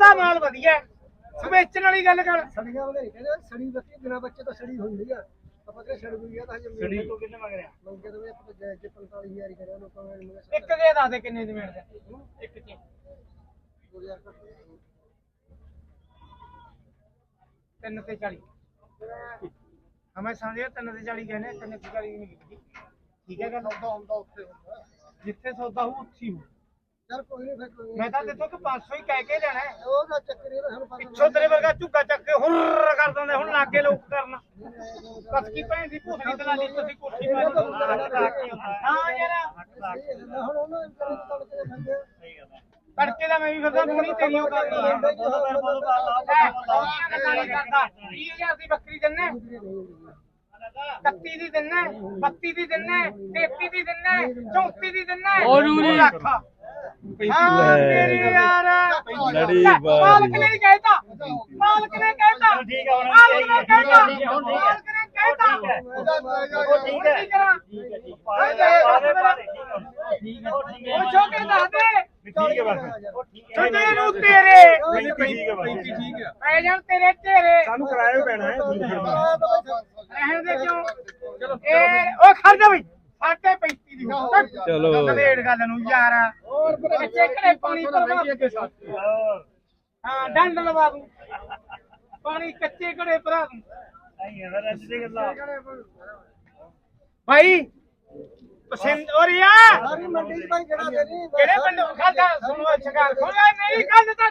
ਦਾ ਮਾਲ ਵਧੀਆ। ਹੈ। ਵੇਚਣ ਵਾਲੀ ਗੱਲ ਕਰ। ਸੜੀਆਂ ਨਹੀਂ ਕਹਿੰਦੇ ਸੜੀ ਬੱਚੀ ਬਿਨਾ ਬੱਚੇ ਤੋਂ ਸੜੀ ਹੋਈ ਹੈ ਆਪਾਂ ਕਿ ਸੜ ਗਈ ਆ ਤਾਂ ਹਜੇ ਸੜੀ। ਤੋਂ ਕਿੰਨੇ ਮੰਗ ਰਿਹਾ ਮੰਗੇ ਤਾਂ ਆਪਾਂ ਜੇ 45000 ਹੀ ਕਰਿਆ ਲੋਕਾਂ ਨੇ ਮੰਗੇ ਇੱਕ ਦੇ ਦੱਸ ਦੇ ਕਿੰਨੇ ਦੀ ਮਿਲਦਾ ਇੱਕ ਚ। 2000 ਘੱਟ ਤਿੰਨ ਤੇ 40 ਹਮੇ ਸਮਝਿਆ ਤਿੰਨ ਤੇ 40 ਕਹਿੰਦੇ ਤਿੰਨ ਤੇ 40 ਨਹੀਂ ਕੀਤੀ ਠੀਕ ਹੈ ਗੱਲ? ਸੌਦਾ ਹੁੰਦਾ ਉੱਥੇ ਹੁੰਦਾ। ਜਿੱਥੇ ਸੌਦਾ ਹੋ ਉੱਥੀ ਹੋ ਚਲ ਕੋਈ ਨਹੀਂ ਫਿਰ ਕੋਈ। ਮੈਂ ਤਾਂ ਦੇਖੋ ਕਿ 500 ਹੀ ਕਹਿ ਕੇ ਜਾਣਾ ਹੈ। ਉਹ ਦਾ ਚੱਕਰ ਇਹ ਸਾਨੂੰ ਪਤਾ ਪਿੱਛੋਂ ਤੇਰੇ ਵਰਗਾ ਝੁੱਗਾ ਚੱਕ ਕੇ ਹੁਰ ਕਰ ਦਿੰਦੇ ਹੁਣ ਲਾਗੇ ਲੋਕ ਕਰਨ ਬਸ ਕੀ ਭੈਣ ਦੀ ਭੂਸੜੀ ਦਲਾਲੀ ਤੁਸੀਂ ਕੋਠੀ ਪਾ ਦਿਓ ਹਾਂ ਯਾਰ ਹੁਣ ਉਹਨਾਂ ਦੇ ਤੜ ਕੇ ਬੰਦੇ ਤੜਕੇ ਦਾ ਮੈਂ ਵੀ ਫਿਰਦਾ ਹੁਣੀ ਤੇਰੀ ਉਹ ਕਰਨੀ ਹੈ ਕਰਦਾ 20000 ਦੀ ਬੱਕਰੀ ਦਿੰਨਾ 31 ਦੀ ਦਿੰਨਾ 32 ਦੀ ਦਿੰਨਾ 33 ਦੀ ਦਿੰਨਾ 34 ਦੀ ਦਿੰਨਾ ਉਹ ਨੂਰੀ। ਲੱਖ ਹਾਂ ਤੇਰੀ ਯਾਰ ਲੜੀ ਬਾਰੀ। ਮਾਲਕ ਨੇ ਹੀ ਕਹਿਤਾ ਮਾਲਕ ਨੇ ਕਹਿਤਾ ਠੀਕ ਹੈ ਹੁਣ ਮਾਲਕ ਨੇ ਕਹਿਤਾ ਮਾਲਕ ਨੇ ਕਹਿਤਾ ਉਹ ਠੀਕ ਹੈ ਠੀਕ ਹੈ ਠੀਕ ਹੈ ਉਹ ਜੋ ਕੇ ਦੱਸ ਦੇ ਠੀਕ ਹੈ ਬਸ ਛੱਡੇ ਨੂੰ ਤੇਰੇ ਠੀਕ ਹੈ ਬਸ ਠੀਕ ਹੈ ਪੈ ਜਾਣ ਤੇਰੇ ਤੇਰੇ ਸਾਨੂੰ ਕਿਰਾਇਆ ਪੈਣਾ ਹੈ ਰਹਿਣ ਦੇ ਕਿਉਂ ਇਹ ਉਹ ਖੜ ਜਾ ਬਈ ਸਾਢੇ 35 ਦੀ ਹੋ ਚਲੋ। ਕਲੇੜ ਗੱਲ ਨੂੰ ਯਾਰ। ਹੋਰ ਬੱਚੇ ਘਰੇ ਪਾਣੀ ਭਰਵਾ ਕੇ ਹਾਂ ਡੰਡ ਲਵਾ ਦੂੰ। ਪਾਣੀ ਕੱਚੇ ਘੜੇ ਭਰਾ ਦੂੰ। ਭਾਈ ਪਸੰਦ ਔਰ ਯਾ ਸਾਰੀ ਮੰਡੀ ਚ ਭਾਈ ਕਿਹੜਾ ਪਿੰਡ? ਖਾਦਾ ਸੁਣੋ ਨਹੀਂ ਕੱਲ ਤੱਕ ਗੱਲ ਕਰਾਂ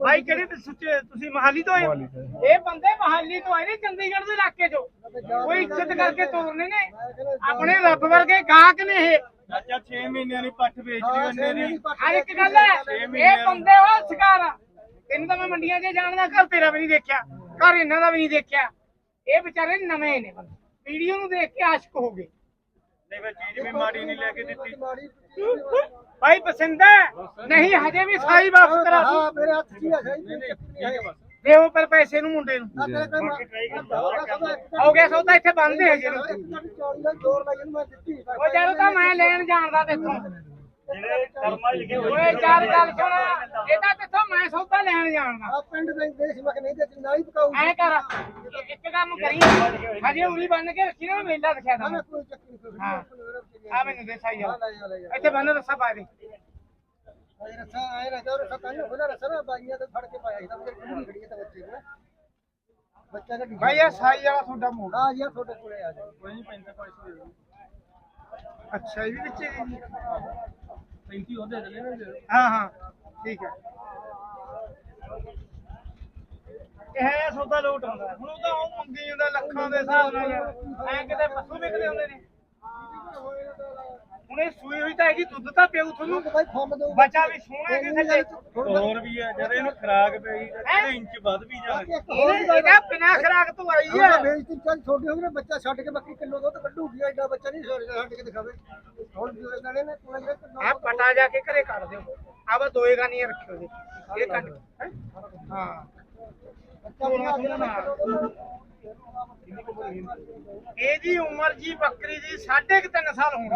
ਭਾਈ ਕਿਹੜੇ ਤੇ ਸੁੱਚੇ ਤੁਸੀਂ ਮਹਾਲੀ ਤੋਂ ਆਏ ਹੋ? ਇਹ ਬੰਦੇ ਮਹਾਲੀ ਤੋਂ ਆਏ ਨੇ ਚੰਡੀਗੜ੍ਹ ਦੇ ਇਲਾਕੇ ਚੋਂ। ਕੋਈ ਇੱਜ਼ਤ ਕਰਕੇ ਤੋਰਨੇ ਨੇ। ਆਪਣੇ ਰੱਬ ਵਰਗੇ ਗਾਹਕ ਨੇ ਇਹ। ਚਾਚਾ 6 ਮਹੀਨਿਆਂ ਦੀ ਪੱਠ ਵੇਚਦੀ ਉਹਨੇ ਦੀ ਹਰ ਇੱਕ ਗੱਲ ਹੈ ਇਹ ਬੰਦੇ ਉਹ ਸ਼ਿਕਾਰ ਆ ਤੈਨੂੰ ਤਾਂ ਮੈਂ ਮੰਡੀਆਂ 'ਚ ਜਾਣਦਾ ਘਰ ਤੇਰਾ ਵੀ ਨਹੀਂ ਦੇਖਿਆ ਘਰ ਇਹਨਾਂ ਦਾ ਵੀ ਨਹੀਂ ਦੇਖਿਆ। ਇਹ ਵਿਚਾਰੇ ਨਵੇਂ ਨੇ ਬੰਦੇ। ਵੀਡੀਓ ਨੂੰ ਦੇਖ ਕੇ ਆਸ਼ਕ ਹੋ ਗਏ। ਨਹੀਂ ਫਿਰ ਚੀਜ਼ ਵੀ ਮਾੜੀ ਨਹੀਂ ਲੈ ਕੇ ਦਿੱਤੀ। ਭਾਈ ਪਸੰਦ ਹੈ ਨਹੀਂ ਹਜੇ ਵੀ ਸਾਈ ਵਾਪਸ ਕਰਾ ਦੂੰ। ਹਾਂ ਮੇਰੇ ਹੱਥ 'ਚ ਹੀ ਆ ਸਹੀ ਦੇਵੋ ਪਰ ਪੈਸੇ ਨੂੰ ਮੁੰਡੇ ਨੂੰ। ਹੋ ਗਿਆ ਸੌਦਾ ਇੱਥੇ ਬੰਦ ਹੈ ਹਜੇ ਨੂੰ ਉਹ ਜਦੋਂ ਤਾਂ ਮੈਂ ਲੈਣ ਜਾਣਦਾ ਤੇਥੋਂ। ਜਿਹੜੇ ਕਰਮਾਂ ਲਿਖੇ ਓਏ ਯਾਰ ਗੱਲ ਸੁਣ। ਇਹ ਤਾਂ ਤੇਥੋਂ ਮੈਂ ਸੌਦਾ ਲੈਣ ਜਾਣਦਾ। ਆ ਪਿੰਡ ਦੇ ਦੇਸ਼ ਮਕ ਨਹੀਂ ਤੇ ਨਾ ਹੀ ਪਕਾਉ ਐ ਕਰ ਇੱਕ ਕੰਮ ਕਰੀ ਹਜੇ ਉਰੀ ਬੰਨ ਕੇ ਰੱਖੀ ਨਾ ਮੇਲਾ ਦਿਖਿਆ ਨਾ ਤਾ ਕੋਈ ਚੱਕਰ ਨਹੀਂ ਹਾਂ। ਆ ਮੈਨੂੰ ਦੇ ਸਾਈ ਆ ਇੱਥੇ ਬੰਨ ਰੱਸਾ ਪਾ ਦੇ। ਆਏ ਰਸਾ ਆਏ ਜੋ ਰਸਾ ਤਾਂ ਹੋਣਾ ਰਸਾ ਨਾ ਬਾਈਆਂ ਤੇ ਫੜ ਕੇ ਪਾਇਆ ਸੀ ਤਾਂ ਮੇਰੇ ਕੋਲ ਖੜੀ ਹੈ ਤਾਂ ਬੱਚੇ ਨੂੰ ਬੱਚਾ ਦਾ ਭਾਈ ਇਹ ਸਾਈ ਵਾਲਾ ਤੁਹਾਡਾ ਮੋੜ ਆ ਜੀ ਤੁਹਾਡੇ ਕੋਲੇ ਆ ਜਾ ਕੋਈ ਨਹੀਂ 35 ਅੱਛਾ ਇਹ ਵੀ ਵਿੱਚ ਹੀ ਜੀ। 35 ਉਹਦੇ ਦੇ ਲੈਣੇ ਹਾਂ ਹਾਂ ਠੀਕ ਹੈ। ਇਹ ਹੈ ਸੌਦਾ ਲੋਟ ਹੁੰਦਾ। ਹੁਣ ਉਹ ਤਾਂ ਉਹ ਮੰਗੀ ਜਾਂਦਾ ਲੱਖਾਂ ਦੇ ਹਿਸਾਬ ਨਾਲ। ਯਾਰ ਐ ਕਿਤੇ ਪਸ਼ੂ ਵਿਕਦੇ ਹੁੰਦੇ ਨੇ। ਹੁਣ ਸੂਈ ਹੋਈ ਤਾਂ ਹੈਗੀ ਦੁੱਧ ਤਾਂ ਪਿਓ ਤੁਹਾਨੂੰ। ਭਾਈ ਫੁੱਲ ਦੋ। ਬੱਚਾ ਵੀ ਸੋਹਣਾ ਹੈ ਕਿਸੇ ਤੇ ਹੋਰ ਵੀ ਹੈ ਜਦ ਇਹਨੂੰ ਖਰਾਕ ਪਈ ਹੈਂ? ਇੰਚ ਵੱਧ ਵੀ ਜਾ ਇਹਨੇ ਇਹਦਾ ਬਿਨਾ ਖਰਾਕ ਤੋਂ ਆਈ ਹੈ ਬੇਇੱਜ਼ਤੀ ਚੱਲ ਛੋਟੇ ਹੋ ਨਾ, ਬੱਚਾ ਛੱਡ ਕੇ ਬੱਕਰੀ ਕਿਲੋ ਦੁੱਧ ਕੱਢੂਗੀ ਐਡਾ ਬੱਚਾ ਨਹੀਂ ਛੱਡ ਕੇ ਦਿਖਾਵੇ। ਹੁਣ ਵੀ ਇਹਨਾਂ ਨੇ ਕੋਲੇ ਜਿਹੜੇ ਆ ਪਟਾ ਜਾ ਕੇ ਘਰੇ ਕੱਢ ਦਿਓ। ਆ ਬਸ ਦੋਏ ਗਾਨੀਆਂ ਰੱਖਿਓ ਜੀ। ਇਹ ਕੱਢ ਹੈਂ? ਹਾਂ। ਬੱਚਾ ਬਣਾ ਕੇ ਨਾ। ਇਹ ਜੀ ਉਮਰ ਜੀ ਬੱਕਰੀ ਦੀ ਸਾਢੇ ਕੁ ਤਿੰਨ ਸਾਲ ਹੋਣੀ।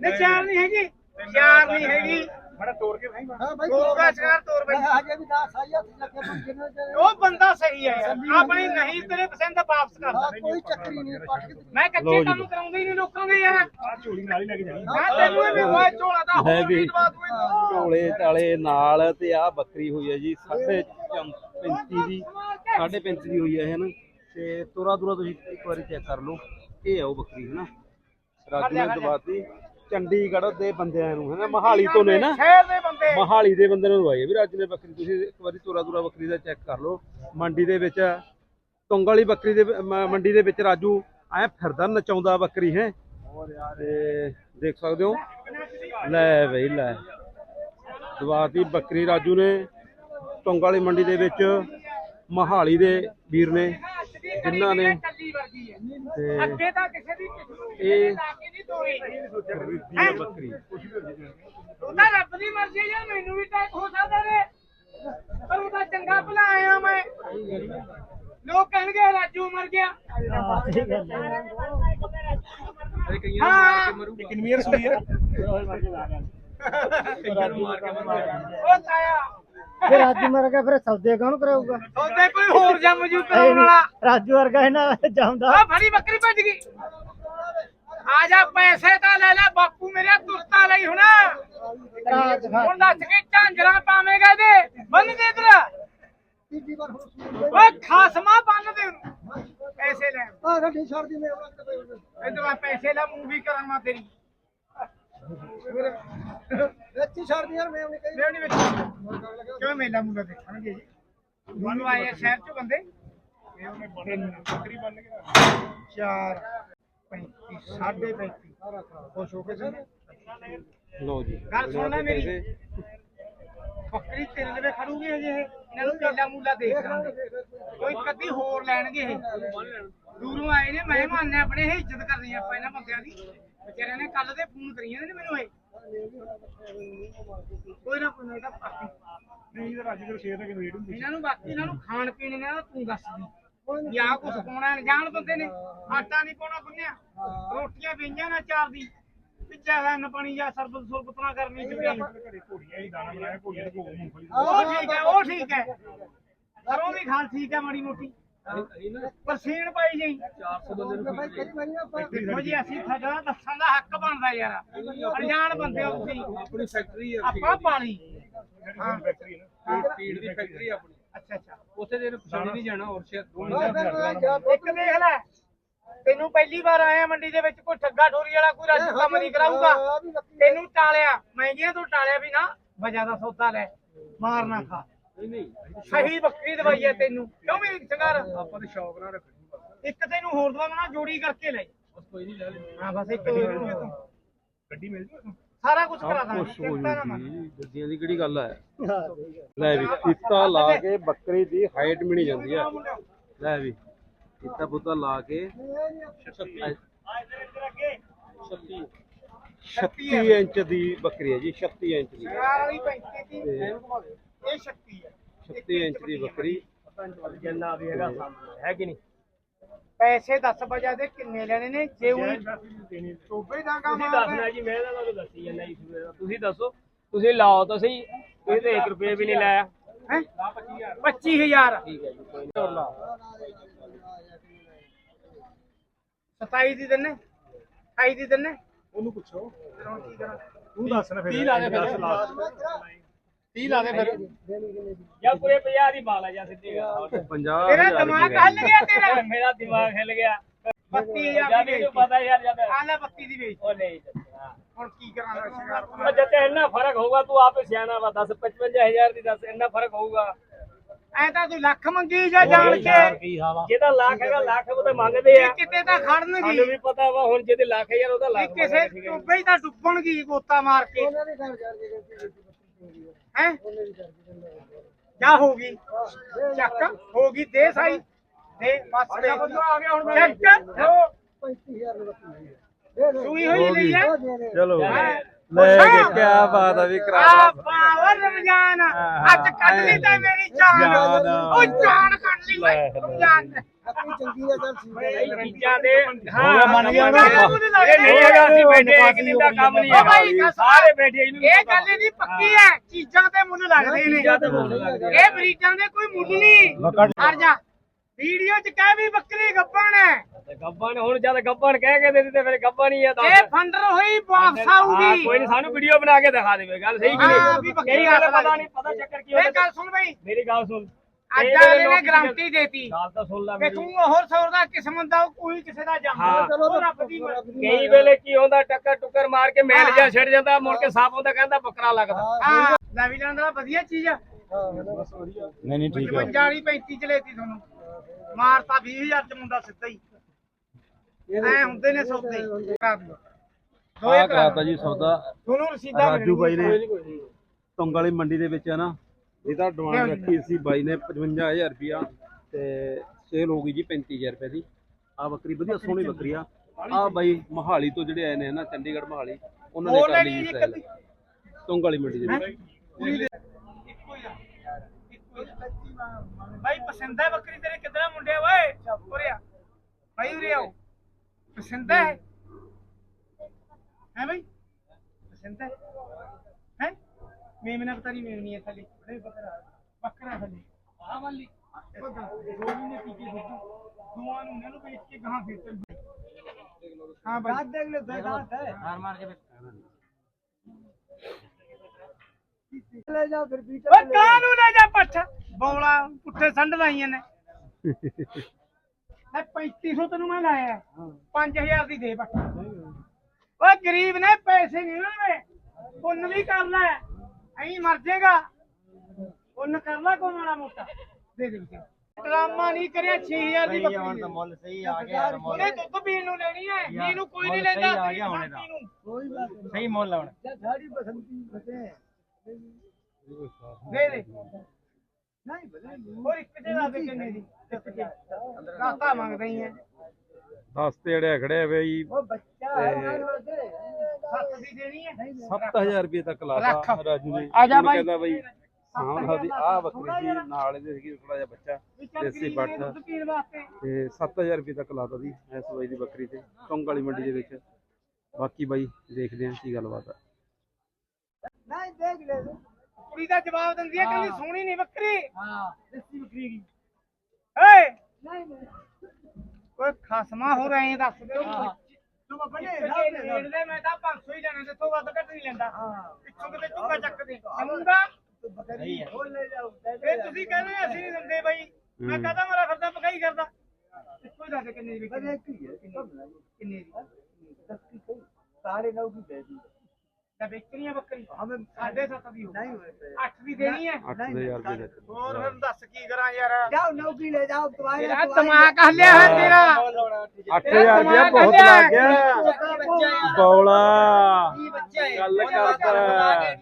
ਨਹੀਂ ਚਾਰ ਨਹੀਂ ਹੈਗੀ। ਚਾਰ ਨਹੀਂ ਹੈਗੀ। ਬੜਾ ਤੋੜ ਕੇ ਭਾਈ ਹਾਂ ਭਾਈ ਗੋਗਾ ਸ਼ਿਕਾਰ ਤੋਰ ਬਈ। ਹਜੇ ਵੀ 10 ਆਈ ਹੱਥ ਲੱਗੇ ਪਰ ਜਿੰਨੇ ਉਹ ਬੰਦਾ ਸਹੀ ਹੈ ਆਪਣੀ ਨਹੀਂ ਤੇਰੇ ਪਸੰਦ ਵਾਪਸ ਕਰ ਹਾਂ ਦੇ ਕੋਈ ਚੱਕਰੀ ਨਹੀਂ ਪੱਟ ਕੇ ਮੈਂ ਕੱਚੇ ਕੰਮ ਕਰਾਉਂਦਾ ਹੀ ਨਹੀਂ ਲੋਕਾਂ ਦੇ ਯਾਰ। ਆ ਝੋਲੀ ਨਾਲ ਹੀ ਲੱਗ ਜਾਣੀ। ਮੈਂ ਤੈਨੂੰ ਵੀ ਹੋਇਆ ਝੋਲਾ ਦਾ ਹੈ ਹੋਰ ਵੀ ਵੀ ਦਵਾ ਦੂੰ ਇਹਨੂੰ। ਝੋਲੇ ਟਾਲੇ ਨਾਲ ਤੇ ਆ ਬੱਕਰੀ ਹੋਈ ਹੈ ਜੀ 35 ਦੀ 35 ਦੀ ਹੋਈ ਹੈ ਨਾ। ਤੇ ਤੋਰਾ ਤੋਰਾ ਤੁਸੀਂ ਇੱਕ ਵਾਰੀ ਚੈੱਕ ਕਰ ਲਓ। ਇਹ ਹੈ ਉਹ ਬੱਕਰੀ ਹੈ ਨਾ ਰਾਜੂ ਨੇ ਦਵਾਤੀ। ਚੰਡੀਗੜ੍ਹ ਦੇ ਬੰਦਿਆਂ ਨੂੰ ਹੈ ਨਾ ਮਹਾਲੀ ਤੋਂ ਨੇ ਨਾ। ਸ਼ਹਿਰ ਦੇ ਬੰਦੇ। ਮਹਾਲੀ ਦੇ ਬੰਦੇ ਨੂੰ ਦਵਾਈ ਹੈ ਵੀ ਰਾਜੂ ਨੇ ਬੱਕਰੀ। ਤੁਸੀਂ ਇੱਕ ਵਾਰੀ ਤੋਰਾ ਤੋਰਾ ਬੱਕਰੀ ਦਾ ਚੈੱਕ ਕਰ ਲਓ। ਮੰਡੀ ਦੇ ਵਿੱਚ ਤੁੰਗ ਵਾਲੀ ਬੱਕਰੀ ਦੇ ਮੰਡੀ ਦੇ ਵਿੱਚ ਰਾਜੂ ਐ ਫਿਰਦਾ ਨਚਾਉਂਦਾ ਬੱਕਰੀ ਹੈ? ਤੇ ਦੇਖ ਸਕਦੇ ਹੋ? ਲੈ ਬਈ ਲੈ। ਦਵਾਤੀ ਬੱਕਰੀ ਰਾਜੂ ਨੇ। ਤੁੰਗ ਵਾਲੀ ਮੰਡੀ ਦੇ ਵਿੱਚ ਮਹਾਲੀ ਦੇ ਵੀਰ ਨੇ ਜਿਨ੍ਹਾਂ ਨੇ ਤੇ ਅੱਗੇ ਤਾਂ ਕਿਸੇ ਦੀ ਇਹ ਲਾ ਕੇ ਨਹੀਂ ਤੋਰੀ। ਖਰੀਦੀ ਹੈ? ਬੱਕਰੀ ਰੱਬ ਦੀ ਮਰਜ਼ੀ ਹੈ ਯਾਰ ਮੈਨੂੰ ਵੀ ਟੈਕ ਹੋ ਸਕਦਾ ਨੇ ਪਰ ਉਹ ਤਾਂ ਚੰਗਾ ਭਲਾ ਆਇਆ ਮੈਂ। ਲੋਕ ਕਹਿਣਗੇ ਰਾਜੂ ਮਰ ਗਿਆ। ਹਾਂ। ਕਿੰਨੀ ਵਾਰ ਸੁਣੀ ਹੈ ਉਹ ਤਾਇਆ। ਫਿਰ ਰਾਜੂ ਮਰ ਗਿਆ ਫਿਰ ਸੌਦੇ ਕੌਣ ਕਰਾਊਗਾ? ਉਹਦੇ ਕੋਈ ਹੋਰ ਜੰਮ ਜੂ ਕਰਾਉਣ ਵਾਲਾ? ਰਾਜੂ ਵਰਗਾ ਇਹਨਾਂ ਜਾਂਦਾ। ਆ ਫੜੀ ਬੱਕਰੀ ਭੱਜ ਗਈ। ਆ ਜਾ ਪੈਸੇ ਤਾਂ ਲੈ ਲੈ ਬਾਪੂ ਮੇਰੇ ਤੁਰਤਾ ਲਈ ਹੁਣ। ਹੁਣ ਦੱਸ ਕੇ ਝਾਂਜਰਾਂ ਪਾਵੇਂਗਾ ਇਹਦੇ। ਬੰਨ ਦੇ ਇਧਰ। ਓਏ ਖਾਸਮਾ ਬੰਨ ਦੇ ਉਹਨੂੰ। ਪੈਸੇ ਲੈ। ਆ ਗੱਡੀ ਛੱਡ ਦੀ ਮੈਂ ਉਹਨਾਂ ਤੇ। ਪਈ ਇਧਰ ਆ ਪੈਸੇ ਲੈ ਮੂਵੀ ਕਰਾਂ ਮੈਂ ਤੇਰੀ। ਵਿੱਚ ਹੀ ਛੱਡ ਦੀ ਯਾਰ ਮੈਂ ਉਹਨੇ ਕਹੀ ਲੈਣੀ ਵਿੱਚ ਕਿਉਂ ਮੇਲਾ ਮੂਲਾ ਦੇਖਣਗੇ ਜੀ? ਮੈਨੂੰ ਆਏ ਆ ਸ਼ਹਿਰ ਚੋਂ ਬੰਦੇ? ਇਹ ਉਹਨੇ ਤਿੰਨ ਬੱਕਰੀ ਬੰਨ ਕੇ ਚਾਰ 35 ਸਾਢੇ 35 ਖੁਸ਼ ਹੋ ਕੇ ਸੁਣ ਲਓ ਜੀ। ਗੱਲ ਸੁਣ ਲੈ ਮੇਰੀ। ਬੱਕਰੀ ਤੇਰੇ ਲਵੇ ਖੜੂਗੀ ਹਜੇ ਇਹ। ਇਹਨਾਂ ਨੂੰ ਮੇਲਾ ਮੂਲਾ ਦੇਖ ਲਾਂਗੇ। ਕੋਈ ਕਦੀ ਹੋਰ ਲੈਣਗੇ ਇਹ। ਦੂਰੋਂ ਆਏ ਨੇ ਮਹਿਮਾਨ ਨੇ ਆਪਣੇ ਇਹ ਇੱਜ਼ਤ ਕਰਨੀ ਆਪਾਂ ਇਹਨਾਂ ਬੰਦਿਆਂ ਦੀ। ਵਿਚਾਰਿਆਂ ਨੇ ਕੱਲ ਦੇ ਫੋਨ ਕਰੀ ਜਾਂਦੇ ਨੇ ਮੈਨੂੰ ਇਹ। ਕੋਈ ਨਾ ਕੋਈ ਨਾ ਇਹਦਾ ਪਾਪੀ ਨਹੀਂ ਤਾਂ ਰਾਜੂ ਦੇ ਸ਼ੇਰ ਦਾ ਕਿਵੇਂ ਹੁੰਦੀ ਇਹਨਾਂ ਨੂੰ ਬਾਕੀ ਇਹਨਾਂ ਨੂੰ ਖਾਣ ਪੀਣ ਇਹਨਾਂ ਦਾ ਤੂੰ ਦੱਸ ਦੀ। ਯਾ ਕੁਛ ਪਾਉਣਾ ਜਾਣ ਬੰਦੇ ਨੇ। ਆਟਾ ਨਹੀਂ ਪਾਉਣਾ ਰੋਟੀਆਂ ਵੇਈਆਂ ਨਾ ਚਾਰ ਦੀ। ਪਿੱਛਾ ਦਾ ਪਾਣੀ ਜਾਂ ਸਰਬਤ ਸੁਰਬਤ ਨਾ ਕਰਨੀ ਚ ਪਈ ਘਰੇ ਘੋੜੀਆਂ ਹੀ ਦਾਣਾ ਬਣਾਇਆ ਘੋੜੀਆਂ ਦੇ ਭੋਗ ਮੂੰਗਫਲੀ ਉਹ ਠੀਕ ਹੈ ਉਹ ਠੀਕ ਹੈ। ਸਰੋਂ ਦੀ ਖਾਲ ਠੀਕ ਹੈ ਮਾੜੀ ਮੋਟੀ। ਪਰਸੀਨ ਪਾਈ ਜਾਈ। ਭਾਈ ਕਿਹੜੀ ਵਾਰੀ ਆਪਾਂ ਦੇਖੋ ਜੀ ਅਸੀਂ ਸਾਡਾ ਦੱਸਣ ਦਾ ਹੱਕ ਬਣਦਾ ਯਾਰ। ਅਣਜਾਣ ਬੰਦੇ ਹੋ ਤੁਸੀਂ। ਆਪਣੀ ਫੈਕਟਰੀ ਆਪਾਂ ਪਾਣੀ। ਹਾਂ। ਫੈਕਟਰੀ ਹੈ। ਨਾ ਫੀਡ ਦੀ ਫੈਕਟਰੀ ਆਪਣੀ। ਅੱਛਾ ਅੱਛਾ। ਉੱਥੇ ਜੇ ਪਛਾਣੀ ਨਹੀਂ ਜਾਣਾ ਹੋਰ ਸ਼ੇਰ ਇੱਕ ਦੇਖ ਲੈ। ਤੈਨੂੰ ਪਹਿਲੀ ਵਾਰ ਆਇਆ ਮੰਡੀ ਦੇ ਵਿੱਚ ਕੋਈ ਠੱਗਾ ਠੋਰੀ ਵਾਲਾ ਕੋਈ ਰਾਜੂ ਕੰਮ ਨਹੀਂ ਕਰਾਊਗਾ। ਤੈਨੂੰ ਟਾਲਿਆ। ਮਹਿੰਗੀਆਂ ਤੋਂ ਟਾਲਿਆ ਵੀ ਨਾ ਵਜਾ ਦਾ ਸੌਦਾ ਲੈ। ਮਾਰ ਨਾ ਖਾ। ਸਹੀ ਬੱਕਰੀ ਦਵਾਈ ਹੈ ਤੈਨੂੰ। ਕਿਉਂ ਵੀ ਸ਼ਿੰਗਾਰ? ਆਪਾਂ ਤੇ ਸ਼ੌਕ ਨਾਲ ਰੱਖਣੀ ਬਸ। ਇੱਕ ਤੈਨੂੰ ਹੋਰ ਦਵਾਉਣਾ ਜੋੜੀ ਕਰਕੇ ਲੈ। ਬਸ ਕੋਈ ਨਹੀਂ ਲੈ ਲਈ ਹਾਂ ਬਸ ਇੱਕ ਹੋਰ ਨੂੰ ਤੂੰ ਗੱਡੀ ਮਿਲ ਜੂ ਸਾਰਾ ਕੁਝ ਕਰਾ ਦਾਂਗੇ ਖੁਸ਼ ਹੋ ਚਿੰਤਾ ਨਾ ਮੰਨ ਜੀ ਗੱਡੀਆਂ ਦੀ ਕਿਹੜੀ ਗੱਲ ਹੈ ਲੈ ਵੀ ਫੀਤਾ ਲਾ ਕੇ ਬੱਕਰੀ ਦੀ ਹਾਈਟ ਮਿਣੀ ਜਾਂਦੀ ਹੈ ਲੈ ਵੀ ਫੀਤਾ ਪੁੱਤਾ ਲਾ ਕੇ। 36 36 ਇੰਚ ਦੀ ਬੱਕਰੀ ਹੈ ਜੀ 36 ਇੰਚ ਦੀ। ਯਾਰ ਵਾਲੀ 35 ਦੀ। ਤੇ ਇਹ ਸ਼ਕਤੀ ਹੈ। 36 ਇੰਚ ਦੀ ਬੱਕਰੀ ਜਿੰਨਾ ਵੀ ਹੈਗਾ ਹੈ ਕਿ ਨਹੀਂ? ਪੈਸੇ 10 ਵਜਾ ਦੇ ਕਿੰਨੇ ਲੈਣੇ ਨੇ? ਜੇ ਉਹੀ ਟੋਬੇ ਦਾ ਕੰਮ ਤੁਸੀਂ ਦੱਸਣਾ ਜੀ ਮੈਂ ਤਾਂ ਤੁਹਾਨੂੰ ਦੱਸੀ ਜਾਂਦਾ ਜੀ। ਤੁਸੀਂ ਦੱਸੋ। ਤੁਸੀਂ ਲਾਓ ਤਾਂ ਸਹੀ। ਇਹ ਤੇ 1 ਰੁਪਏ ਵੀ ਨਹੀਂ ਲਾਇਆ। ਹੈ? 25000 ਠੀਕ ਹੈ ਜੀ ਕੋਈ ਨਹੀਂ 27 ਦੀ ਦਿੰਨੇ। 28 ਦੀ ਦਿੰਨੇ। ਉਹਨੂੰ ਪੁੱਛੋ। ਫਿਰ ਹੁਣ ਕੀ ਕਰਾਂ? ਤੂੰ ਦੱਸ ਨਾ ਫਿਰ। 30 ਲਾ ਦੇ ਫਿਰ। 10 ਲਾ। 30 ਲਾ ਦੇ ਫਿਰ। ਜਾਂ ਪੂਰੇ 50 ਦੀ ਬਾਲ ਆ ਜਾਂ ਸਿੱਧੀ ਗੱਲ। 50 ਤੇਰਾ ਦਿਮਾਗ ਹੱਲ ਗਿਆ ਤੇਰਾ। ਮੇਰਾ ਦਿਮਾਗ ਹਿੱਲ ਗਿਆ। 32000 ਜਦ ਦੀ ਵੇਚਤੀ ਪਤਾ ਯਾਰ ਜਦ ਆ ਲੈ 32 ਦੀ ਵੇਚ। ਉਹ ਨਹੀਂ ਹੁਣ ਕੀ ਕਰਾਂ ਸ਼ਿੰਗਾਰ ਜਦ ਇੰਨਾ ਫ਼ਰਕ ਹੋਊਗਾ ਤੂੰ ਆਪੇ ਸਿਆਣਾ ਵਾ 10 55000 ਦੀ ਦੱਸ ਇੰਨਾ ਫ਼ਰਕ ਹੋਊਗਾ। ਐ ਤਾਂ ਤੂੰ ਲੱਖ ਮੰਗੀ ਜਾ ਜਾਣ ਕੇ। ਜਿਹਦਾ ਲੱਖ ਹੈਗਾ ਲੱਖ ਉਹ ਤਾਂ ਮੰਗਦੇ ਆ। ਕਿਤੇ ਤਾਂ ਖੜਨਗੀ। ਸਾਨੂੰ ਵੀ ਪਤਾ ਵਾ ਹੁਣ ਜਿਹਦੇ ਲੱਖ ਯਾਰ ਉਹਦਾ ਲੱਖ ਕਿਸੇ ਟੋਬੇ ਹੀ। ਤਾਂ ਡੁੱਬਣਗੀ ਗੋਤਾ ਮਾਰ ਕੇ। ਘਰ ਜਾ ਕੇ ਹੈ ਹੋਗੀ ਚੱਕ ਹੋਗੀ ਦੇ ਸਾਈ। ਦੇ ਬਸ ਦੇ। ਚੱਕ ਹੋ 35000 ਦੇ ਬੱਕਰੀ ਦੇ ਦੇ ਸੂਈ ਹੋਈ ਲਈ ਹੈ। ਚਲੋ ਹੈਂ? ਲੈ ਕੇ ਕਿਆ ਬਾਤ ਆ ਵੀ ਕਰਾ ਆ ਪਾਵਰ ਰਮਜ਼ਾਨ। ਅੱਜ ਕੱਢ ਲਈ ਤਾਂ ਮੇਰੀ ਜਾਨ। ਉਹ ਜਾਨ ਕੱਢ ਲਈ ਓਏ ਰਮਜ਼ਾਨ ਨੇ। ਬੱਕਰੀ ਚੰਗੀ ਹੈ ਚੱਲ ਠੀਕ ਹੈ। ਚੀਜ਼ਾਂ ਦੇ ਹਾਂ ਮੰਨ ਗਿਆ ਨਾ। ਇਹ ਨਹੀਂ ਹੈਗਾ ਅਸੀਂ ਬੈਠੇ ਇੱਕ ਦਿਨ ਦਾ ਕੰਮ ਨਹੀਂ ਉਹ ਭਾਈ ਹੈਗਾ ਕਸਮ। ਸਾਰੇ ਬੈਠੇ ਇਹਨੂੰ ਇਹ ਗੱਲ ਇਹਦੀ ਪੱਕੀ ਹੈ। ਚੀਜ਼ਾਂ ਤੇ ਮੁੱਲ ਲੱਗਦੇ ਨੇ ਚੀਜ਼ਾਂ ਤੇ ਮੁੱਲ ਲੱਗਦੇ। ਇਹ ਮਰੀਜ਼ਾਂ ਦੇ ਕੋਈ ਮੁੱਲ ਨਹੀਂ। ਹਟ ਜਾ। ਵੀਡੀਓ ਚ ਕਹਿ ਵੀ ਬੱਕਰੀ ਗੱਪਣ ਹੈ। ਤੇ ਗੱਬਾਂ ਨੇ ਹੁਣ ਜਦ ਗੱਬਾਂ ਕਹਿ ਕੇ ਦੇ ਦਿੱਤੇ ਫਿਰ ਗੱਬਾਂ ਨਹੀਂ ਆ ਇਹ ਫੰਡਰ ਹੋਈ ਵਾਪਸ ਹਾਂ ਆਊਗੀ। ਕੋਈ ਨਹੀਂ ਸਾਨੂੰ ਵੀਡੀਓ ਬਣਾ ਕੇ ਦਿਖਾ ਦੇਵੇ ਗੱਲ ਸਹੀ ਕਿ ਹਾਂ, ਵੀ ਨਹੀਂ ਬੱਕਰੀ ਕਈ ਗੱਲ ਹੱਥ ਪਤਾ ਲੱਗ ਨਹੀਂ ਪਤਾ ਚੱਕਰ ਕੀ ਇਹ ਹੋਇਆ ਗੱਲ ਸੁਣ ਬਈ। ਮੇਰੀ ਗੱਲ ਸੁਣ। ਅੱਜ ਵਾਲੇ ਨੇ ਗਰੰਟੀ ਦੇਤੀ। ਗੱਲ ਤਾਂ ਸੁਣ ਲੈ ਕਿ ਮੇਰੀ। ਤੂੰ ਹੋਰ ਸੌਰ ਦਾ ਕਿਸਮਤ ਦਾ ਕੋਈ ਕਿਸੇ ਦਾ ਜੰਮ ਹਾਂ। ਚਲੋ ਰੱਬ ਦੀ ਮਰਜ਼ੀ। ਕਈ ਵੇਲੇ ਕੀ ਹੁੰਦਾ ਟੱਕਰ ਟੁੱਕਰ ਮਾਰ ਕੇ ਮੈਲ ਜਾ ਛੱਡ ਜਾਂਦਾ ਮੁੜ ਕੇ ਸਾਫ਼ ਹੁੰਦਾ ਕਹਿੰਦਾ ਬੱਕਰਾ ਲੱਗਦਾ। ਹਾਂ ਲੈ ਵੀ ਲੈਣ ਦਾ ਵਧੀਆ ਚੀਜ਼ ਆ। ਨਹੀਂ ਨਹੀਂ 55 ਵਾਲੀ 35 ਚ ਲੈਤੀ ਤੁਹਾਨੂੰ। ਮਾਰਤਾ 20000 ਚ ਮੁੰਡਾ ਸਿੱਧਾ ਹੀ। ਐ ਹੁੰਦੇ ਨੇ ਸੌਦੇ ਹੀ। ਕਰਾ ਦਿਓ। ਦੋਏ ਆ ਕਰਾ ਕਰਾਤਾ ਜੀ ਸੌਦਾ। ਤੁਹਾਨੂੰ ਰਸੀਦਾ ਰਾਜੂ ਬਾਈ ਨੇ ਤੁੰਗ ਵਾਲੀ ਮੰਡੀ ਦੇ ਵਿੱਚ ਹੈ ਨਾ। ਇਹਦਾ ਡਿਮਾਂਡ ਰੱਖੀ ਸੀ ਬਾਈ ਨੇ 55000 ਰੁਪਿਆ ਤੇ ਸੇਲ ਹੋ ਗਈ ਜੀ 35000 ਰੁਪਏ ਦੀ। ਆ ਬੱਕਰੀ ਵਧੀਆ ਸੋਹਣੀ ਬੱਕਰੀ ਆ। ਆ ਬਾਈ ਮਹਾਲੀ ਤੋਂ ਜਿਹੜੇ ਆਏ ਨੇ ਨਾ ਚੰਡੀਗੜ੍ਹ ਮਹਾਲੀ ਉਹਨਾਂ ਨੇ ਕਰ ਲਈ ਸੇਲ ਤੁੰਗ ਵਾਲੀ ਮੰਡੀ ਆ। ਬਾਈ ਪਸੰਦ ਹੈ ਬੱਕਰੀ ਤੇਰੇ? ਕਿਦਾਂ ਮੁੰਡਿਆ ਓਏ? ਉਰੇ ਆ। ਬਾਈ ਉਰੇ ਆਓ। ਪਸੰਦ ਹੈ? ਹੈ ਬਾਈ? ਪਸੰਦ ਹੈ? ਮੇਮਨਾ ਪਤਾ ਨਹੀਂ ਮੇਮਨੀ ਹੈ ਥੱਲੇ ਬੜੇ ਬੱਕਰਾ ਬੱਕਰਾ ਥੱਲੇ ਆਹ ਵਾਲੀ ਉਹ ਦੱਸ, ਦੋ ਮਹੀਨੇ ਟੀਕੇ ਦਿੱਤੇ ਦੋਵਾਂ ਨੂੰ ਇਹਨਾਂ ਨੂੰ ਵੇਚ ਕੇ ਗਾਂ ਫੇਰ ਚੱਲ ਹਾਂ ਬਾਈ दांत देख ले दो दांत है ਮਾਰ ਮਾਰ ਕੇ ले जाओ फिर बीच ਓਏ ਕਾਹਨੂੰ ਲੈ ਜਾ ਪੱਠ ਬੌਲਾ ਪੁੱਠੇ ਸੰਡ ਲਾਈਆਂ ਨੇ ਮੈਂ 3500 ਤੈਨੂੰ ਮੈਂ ਲਾਇਆ 5000 ਦੀ ਦੇ ਪੱਠ ਓਏ ਗਰੀਬ ਨੇ ਪੈਸੇ ਨਹੀਂ ਲਾਵੇ ਪੁੰਨ ਵੀ ਕਰ ਲੈ ਐਂ ਮਰ ਜਾਏਗਾ। ਉਹਨ ਕਰ ਲਾ ਕੋ ਮਾੜਾ ਮੋਟਾ। ਦੇ ਦੇ ਡਰਾਮਾ ਨਹੀਂ ਕਰਿਆ 6000 ਦੀ ਬੱਕਰੀ ਹੁਣ ਤਾਂ ਮੁੱਲ ਸਹੀ ਆ ਗਿਆ ਯਾਰ ਮੁੱਲ ਦੁੱਧ ਪੀਣ ਨੂੰ ਲੈਣੀ ਐ ਨੀ ਨੂੰ ਕੋਈ ਨਹੀਂ ਲੈਂਦਾ ਸਹੀ ਆ ਗਿਆ ਹੁਣ ਇਹਦਾ ਕੋਈ ਬਾਤ ਸਹੀ ਮੁੱਲ ਹੁਣ। ਸਾਡੀ ਬਸੰਤੀ ਬਤੇ ਦੇ ਦੇ। ਨਹੀਂ ਬਲੇ ਹੋਰ ਇੱਕ ਤੇ ਲਾ ਦੇ ਕਿੰਨੇ ਦੀ? ਰਾਤਾ ਮੰਗਦਾ ਹੀ ਐ ਦਸ ਤੇ ਖੜਿਆ ਵੇ ਜੀ ਉਹ ਬੱਚਾ ਹੈ ਨਾਲ ਉਹਦੇ 7000 ਰੁਪਏ ਤੱਕ ਲਾਤਾ ਰਾਜੂ ਨੇ। ਆ ਜਾ ਬਾਈ। ਕਹਿੰਦਾ ਬਾਈ ਹਾਂ ਸਾਡੀ ਆ ਬੱਕਰੀ ਜੀ ਨਾਲ ਇਹਦੇ ਸੀਗੀ ਥੋੜਾ ਜਿਹਾ ਬੱਚਾ ਦੇਸੀ ਬੱਟ ਤੇ 7000 ਰੁਪਏ ਤੱਕ ਲਾਤਾ ਦੀ ਇਸ ਬਾਈ ਦੀ ਬੱਕਰੀ ਤੇ ਟੌਂਗ ਵਾਲੀ ਮੰਡੀ ਦੇ ਵਿੱਚ। ਬਾਕੀ ਬਾਈ ਦੇਖਦੇ ਆਂ ਕੀ ਗੱਲਬਾਤ ਆ। ਨਹੀਂ ਦੇਖ ਲੈ ਕੁੜੀ ਦਾ ਜਵਾਬ ਦਿੰਦੀ ਹੈ ਕਹਿੰਦੀ ਸੋਹਣੀ ਨਹੀਂ ਬੱਕਰੀ। ਹਾਂ ਦੇਸੀ ਬੱਕਰੀ ਕੀ ਏ ਨਹੀਂ ਓਏ ਖਸਮਾ ਹੋ ਰਹੇ ਦੱਸ ਦੇ ਤੂੰ ਬਾਬਾ ਨੇ ਲੈਂਦਾ ਮੈਂ ਤਾਂ 500 ਹੀ ਲੈਣਾ ਤੇ ਤੋਂ ਵੱਧ ਘੱਟ ਨਹੀਂ ਲੈਂਦਾ। ਪਿੱਛੋਂ ਕਿਤੇ ਚੁੱਕਾ ਚੱਕ ਦੇ ਜਮੂੰਗਾ ਬਕਰੀ ਹੋਰ ਲੈ ਜਾਓ ਇਹ ਤੁਸੀਂ ਕਹਿੰਦੇ ਅਸੀਂ ਨਹੀਂ ਦਿੰਦੇ ਬਾਈ। ਮੈਂ ਕਹਦਾ ਮੇਰਾ ਖਰਚਾ ਪਕਾਈ ਕਰਦਾ ਇੱਕੋ ਹੀ ਦੱਸ ਕਿੰਨੇ ਦੀ ਕਿੰਨੇ ਦੀ? ਕਿੰਨੇ ਦੀ ਸਾਰੇ ਨੌ ਦੀ ਦੇ ਦੀ ਤਾਂ ਵੇਚਣੀ ਆ ਬੱਕਰੀ हमें ਸਾਢੇ ਸੱਤ ਦੀ ਹੋ नहीं हुए 8 ਦੀ ਦੇਣੀ ਹੈ 8000 ਰੁਪਏ ਤੱਕ ਹੋਰ ਫਿਰ ਦੱਸ ਕੀ ਕਰਾਂ ਯਾਰ जाओ नौ की ले जाओ तुम्हारे ਤੇਰਾ ਦਿਮਾਗ ਹੱਲਿਆ ਹੈ ਤੇਰਾ 8000 ਰੁਪਏ ਬਹੁਤ ਲੱਗ ਗਿਆ ਬੌਲਾ ਗੱਲ ਕਰਦਾ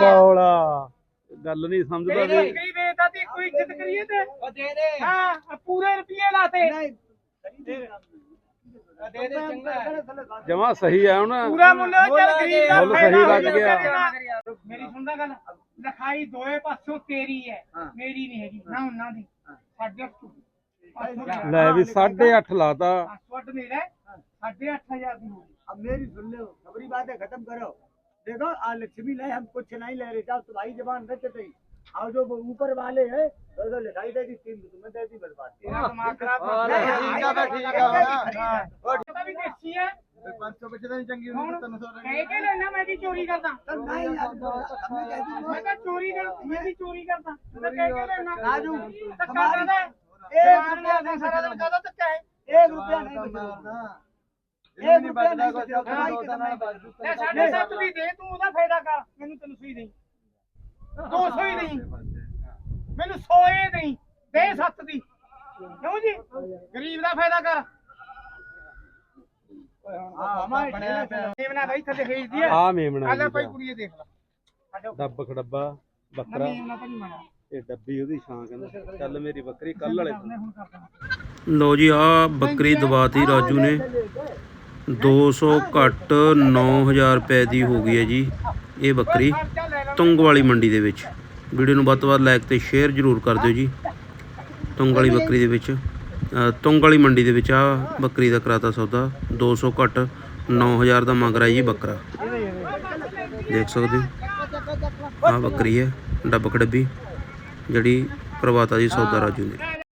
ਬੌਲਾ ਗੱਲ ਨਹੀਂ ਸਮਝਦਾ ਤੇਰੀ ਵੀ ਬੱਕਰੀ ਵੇਚਦਾ ਤੇ ਕੋਈ ਇੱਜ਼ਤ ਕਰੀਏ ਤੇ ਦੇ ਦੇ ਹਾਂ ਪੂਰੇ ਰੁਪਏ ਲਾਤੇ नहीं ਦੇ ਦੇ ਚੰਗਾ ਜਮਾ ਸਹੀ ਆ ਹੁਣ ਪੂਰਾ ਮੁੱਲ ਚੱਲ ਗਰੀਬ ਦਾ ਮੁੱਲ ਫਾਇਦਾ ਸਹੀ ਹੋ ਲੱਗ ਜਾਊਗਾ ਗਿਆ। ਤੇਰਾ। ਮੇਰੀ ਸੁਣਦਾ ਗੱਲ ਲਿਖਾਈ ਦੋਏ ਪਾਸੋਂ ਤੇਰੀ ਹੈ ਮੇਰੀ ਨਹੀਂ ਹੈਗੀ ਨਾ ਉਹਨਾਂ ਦੀ ਸਾਡੇ ਲੈ ਵੀ 8.5 ਲਾਤਾ ਪਾਸਵਰਡ ਮੇਰਾ ਹੈ, ਸਾਢੇ ਅੱਠ ਹਜ਼ਾਰ ਦੀ ਹੋਗੀ अब मेरी सुन लो खबरी बातें खत्म करो देखो आ लक्ष्मी नहीं हम कुछ नहीं ले रहे जाओ तुम्हारी जबान रच गई और जो ऊपर वाले हैं तो लड़ाई देगी टीम तुम्हें देगी बर्बाद ਚੋਰੀ ਕਰਦਾ। ਮੈਂ ਤਾਂ ਚੋਰੀ ਕਰ ਮੈਂ ਵੀ ਚੋਰੀ ਕਰਦਾ। ਮੈਂ ਕਹਿ ਕੇ ਲੈਣਾ। ਰਾਜੂ ਧੱਕਾ ਕਰਦਾ ਇਹ ਰੁਪਿਆ ਨਹੀਂ ਸਾਰਾ ਦਿਨ ਕਹਦਾ ਧੱਕਾ ਹੈ। ਇਹ ਰੁਪਿਆ ਨਹੀਂ ਬਚਦਾ। ਇਹ ਰੁਪਿਆ ਨਹੀਂ ਬਚਦਾ ਲੈ 7.5 ਦੀ ਦੇ ਤੂੰ ਉਹਦਾ ਫਾਇਦਾ ਕਰ। ਮੈਨੂੰ ਤੈਨੂੰ ਸੂਈ ਨਹੀਂ 200 ਹੀ ਨਹੀਂ। ਮੈਨੂੰ 100 ਨਹੀਂ ਦੇ ਸੱਤ ਦੀ। ਕਿਉਂ ਜੀ? ਗਰੀਬ ਦਾ ਫਾਇਦਾ ਕਰ। ਆ ਮੇਮਨਾ ਆ। ਆ ਮੇਮਨਾ ਕੁੜੀਏ ਦੇਖ ਲੈ। ਡੱਬ ਖੜੱਬਾ ਬੱਕਰਾ। ਇਹ ਡੱਬੀ ਉਹਦੀ ਛਾਂ ਕਹਿੰਦਾ। ਚੱਲ ਮੇਰੀ ਬੱਕਰੀ ਕੱਲ ਵਾਲੇ ਲੋ ਜੀ ਆ ਬੱਕਰੀ ਦਵਾਤੀ ਰਾਜੂ ਨੇ। 200 ਘੱਟ 9000 ਰੁਪਏ ਦੀ ਹੋ ਗਈ ਹੈ ਜੀ ਇਹ ਬੱਕਰੀ। ਤੁੰਗ ਵਾਲੀ ਮੰਡੀ ਦੇ ਵਿੱਚ। ਵੀਡੀਓ ਨੂੰ ਵੱਧ ਤੋਂ ਵੱਧ ਲਾਈਕ ਤੇ ਸ਼ੇਅਰ ਜ਼ਰੂਰ ਕਰ ਦਿਓ ਜੀ। ਤੁੰਗ ਵਾਲੀ ਬੱਕਰੀ ਦੇ ਵਿੱਚ। ਤੁੰਗ ਵਾਲੀ ਮੰਡੀ ਦੇ ਵਿੱਚ ਆ ਬੱਕਰੀ ਦਾ ਕਰਾਤਾ ਸੌਦਾ। 200 ਘੱਟ 9000 ਦਾ ਮੰਗ ਰਿਹਾ ਜੀ ਬੱਕਰਾ। ਦੇਖ ਸਕਦੇ ਹੋ। ਆ ਬੱਕਰੀ ਹੈ, ਡੱਬ ਖੜੱਬੀ ਜਿਹੜੀ ਕਰਵਾਤਾ ਜੀ ਸੌਦਾ ਰਾਜੂ ਨੇ।